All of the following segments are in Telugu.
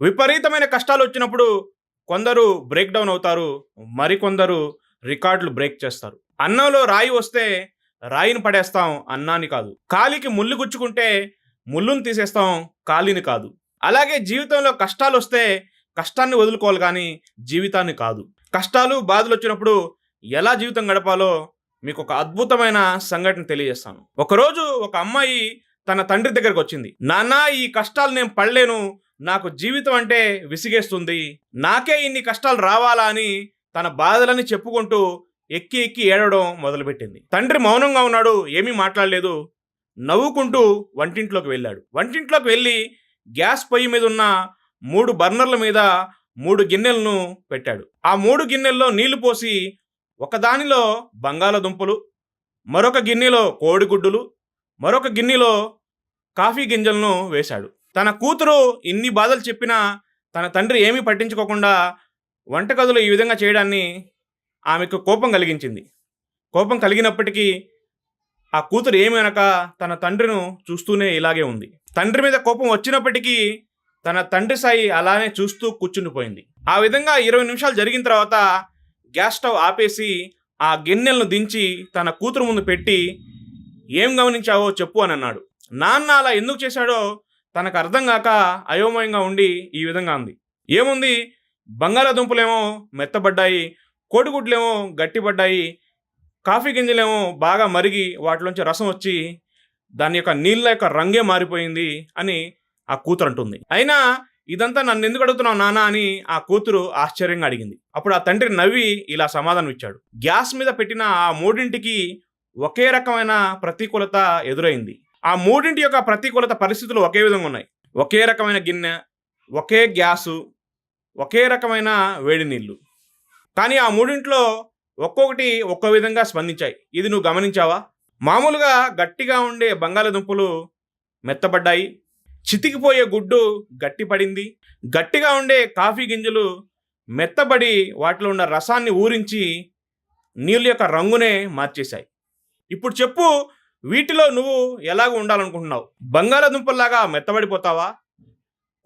విపరీతమైన కష్టాలు వచ్చినప్పుడు కొందరు బ్రేక్ డౌన్ అవుతారు మరికొందరు రికార్డులు బ్రేక్ చేస్తారు. అన్నంలో రాయి వస్తే రాయిని పడేస్తాం అన్నాన్ని కాదు. కాలికి ముళ్ళు గుచ్చుకుంటే ముళ్ళును తీసేస్తాం కాలిని కాదు. అలాగే జీవితంలో కష్టాలు వస్తే కష్టాన్ని వదులుకోవాలి కానీ జీవితాన్ని కాదు. కష్టాలు బాధలు వచ్చినప్పుడు ఎలా జీవితం గడపాలో మీకు ఒక అద్భుతమైన సంఘటన తెలియజేస్తాను. ఒకరోజు ఒక అమ్మాయి తన తండ్రి దగ్గరకు వచ్చింది. నాన్న ఈ కష్టాలు నేను పడలేను. నాకు జీవితం అంటే విసిగేస్తుంది. నాకే ఇన్ని కష్టాలు రావాలా అని తన బాధలని చెప్పుకుంటూ ఎక్కి ఎక్కి ఏడవడం మొదలుపెట్టింది. తండ్రి మౌనంగా ఉన్నాడు ఏమీ మాట్లాడలేదు. నవ్వుకుంటూ వంటింట్లోకి వెళ్ళాడు. వంటింట్లోకి వెళ్ళి గ్యాస్ పొయ్యి మీద ఉన్న మూడు బర్నర్ల మీద మూడు గిన్నెలను పెట్టాడు. ఆ మూడు గిన్నెల్లో నీళ్ళు పోసి ఒకదానిలో బంగాళదుంపలు మరొక గిన్నెలో కోడిగుడ్డులు మరొక గిన్నెలో కాఫీ గింజలను వేశాడు. తన కూతురు ఇన్ని బాధలు చెప్పినా తన తండ్రి ఏమీ పట్టించుకోకుండా వంటగదులు ఈ విధంగా చేయడాన్ని ఆమెకు కోపం కలిగించింది. కోపం కలిగినప్పటికీ ఆ కూతురు ఏమనక తన తండ్రిను చూస్తూనే ఇలాగే ఉంది. తండ్రి మీద కోపం వచ్చినప్పటికీ తన తండ్రి సాయి అలానే చూస్తూ కూర్చుండిపోయింది. ఆ విధంగా ఇరవై నిమిషాలు జరిగిన తర్వాత గ్యాస్ స్టవ్ ఆపేసి ఆ గిన్నెలను దించి తన కూతురు ముందు పెట్టి ఏం గమనించావో చెప్పు అని అన్నాడు. నాన్న అలా ఎందుకు చేశాడో తనకు అర్థం కాక అయోమయంగా ఉండి ఈ విధంగా ఉంది ఏముంది? బంగాళాదుంపలేమో మెత్తబడ్డాయి కోడిగుడ్లేమో గట్టిపడ్డాయి కాఫీ గింజలేమో బాగా మరిగి వాటిలోంచి రసం వచ్చి దాని యొక్క నీళ్ళ యొక్క రంగే మారిపోయింది అని ఆ కూతురు అంటుంది. అయినా ఇదంతా నన్ను ఎందుకు అడుగుతున్నావు నానా అని ఆ కూతురు ఆశ్చర్యంగా అడిగింది. అప్పుడు ఆ తండ్రి నవ్వి ఇలా సమాధానం ఇచ్చాడు. గ్యాస్ మీద పెట్టిన ఆ మూడింటికి ఒకే రకమైన ప్రతికూలత ఎదురైంది. ఆ మూడింటి యొక్క ప్రతికూలత పరిస్థితులు ఒకే విధంగా ఉన్నాయి. ఒకే రకమైన గిన్నె ఒకే గ్యాసు ఒకే రకమైన వేడి నీళ్ళు. కానీ ఆ మూడింట్లో ఒక్కొక్కటి ఒక్కో విధంగా స్పందించాయి. ఇది నువ్వు గమనించావా? మామూలుగా గట్టిగా ఉండే బంగాళదుంపలు మెత్తబడ్డాయి. చితికిపోయే గుడ్డు గట్టిపడింది. గట్టిగా ఉండే కాఫీ గింజలు మెత్తబడి వాటిలో ఉన్న రసాన్ని ఊరించి నీళ్ళ యొక్క రంగునే మార్చేశాయి. ఇప్పుడు చెప్పు వీటిలో నువ్వు ఎలాగ ఉండాలనుకుంటున్నావు? బంగాళదుంపల్లాగా మెత్తబడిపోతావా?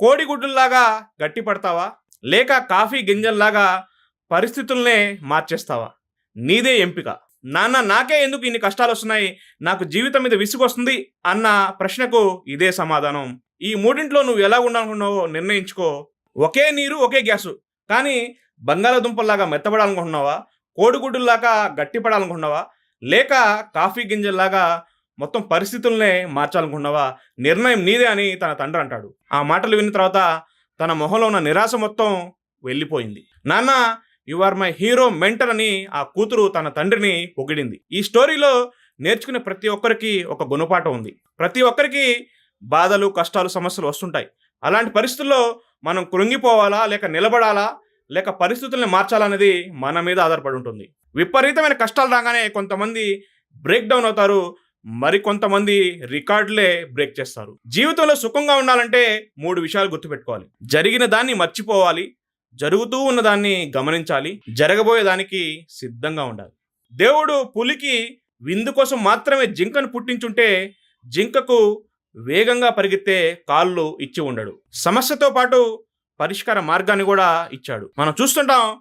కోడిగుడ్డుల్లాగా గట్టిపడతావా? లేక కాఫీ గింజల్లాగా పరిస్థితుల్నే మార్చేస్తావా? నీదే ఎంపిక. నాన్న నాకే ఎందుకు ఇన్ని కష్టాలు వస్తున్నాయి నాకు జీవితం మీద విసుగొస్తుంది అన్న ప్రశ్నకు ఇదే సమాధానం. ఈ మూడింట్లో నువ్వు ఎలా ఉండాలనుకున్నావో నిర్ణయించుకో. ఒకే నీరు ఒకే గ్యాసు. కానీ బంగాళదుంపల్లాగా మెత్తబడాలనుకుంటున్నావా? కోడిగుడ్డుల్లాగా గట్టిపడాలనుకుంటున్నావా? లేక కాఫీ గింజల్లాగా మొత్తం పరిస్థితుల్నే మార్చాలనుకున్నావా నిర్ణయం నీదే అని తన తండ్రి అంటాడు. ఆ మాటలు విన్న తర్వాత తన మొహంలో ఉన్న నిరాశ మొత్తం వెళ్ళిపోయింది. నాన్న you are my hero mentor అని ఆ కూతురు తన తండ్రిని పొగిడింది. ఈ స్టోరీలో నేర్చుకునే ప్రతి ఒక్కరికి ఒక గుణపాఠం ఉంది. ప్రతి ఒక్కరికి బాధలు కష్టాలు సమస్యలు వస్తుంటాయి. అలాంటి పరిస్థితుల్లో మనం కృంగిపోవాలా లేక నిలబడాలా లేక పరిస్థితుల్ని మార్చాలనేది మన మీద ఆధారపడి ఉంటుంది. విపరీతమైన కష్టాలు రాగానే కొంతమంది బ్రేక్ డౌన్ అవుతారు. మరి కొంతమంది రికార్డులే బ్రేక్ చేస్తారు. జీవితంలో సుఖంగా ఉండాలంటే మూడు విషయాలు గుర్తుపెట్టుకోవాలి. జరిగిన దాన్ని మర్చిపోవాలి. జరుగుతూ ఉన్న దాన్ని గమనించాలి. జరగబోయే దానికి సిద్ధంగా ఉండాలి. దేవుడు పులికి విందు కోసం మాత్రమే జింకను పుట్టించుంటే జింకకు వేగంగా పరిగెత్తే కాళ్ళు ఇచ్చి ఉండడు. సమస్యతో పాటు పరిష్కార మార్గాన్ని కూడా ఇచ్చాడు. మనం చూస్తుంటాం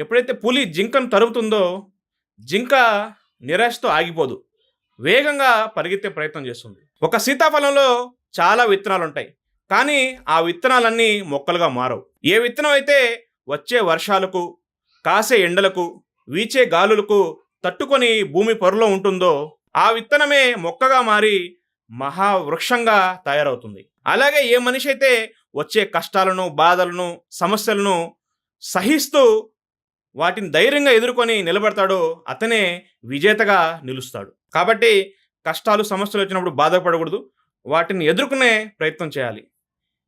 ఎప్పుడైతే పులి జింకను తరుపుతుందో జింక నిరాశతో ఆగిపోదు వేగంగా పరిగెత్తే ప్రయత్నం చేస్తుంది. ఒక సీతాఫలంలో చాలా విత్తనాలు ఉంటాయి కానీ ఆ విత్తనాలన్నీ మొక్కలుగా మారవు. ఏ విత్తనం అయితే వచ్చే వర్షాలకు కాసే ఎండలకు వీచే గాలులకు తట్టుకొని భూమి పొరలో ఉంటుందో ఆ విత్తనమే మొక్కగా మారి మహావృక్షంగా తయారవుతుంది. అలాగే ఏ మనిషి అయితే వచ్చే కష్టాలను బాధలను సమస్యలను సహిస్తూ వాటిని ధైర్యంగా ఎదుర్కొని నిలబడతాడో అతనే విజేతగా నిలుస్తాడు. కాబట్టి కష్టాలు సమస్యలు వచ్చినప్పుడు బాధపడకూడదు. వాటిని ఎదుర్కొనే ప్రయత్నం చేయాలి.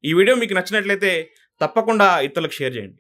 ఈ వీడియో మీకు నచ్చినట్లయితే తప్పకుండా ఇతరులకు షేర్ చేయండి.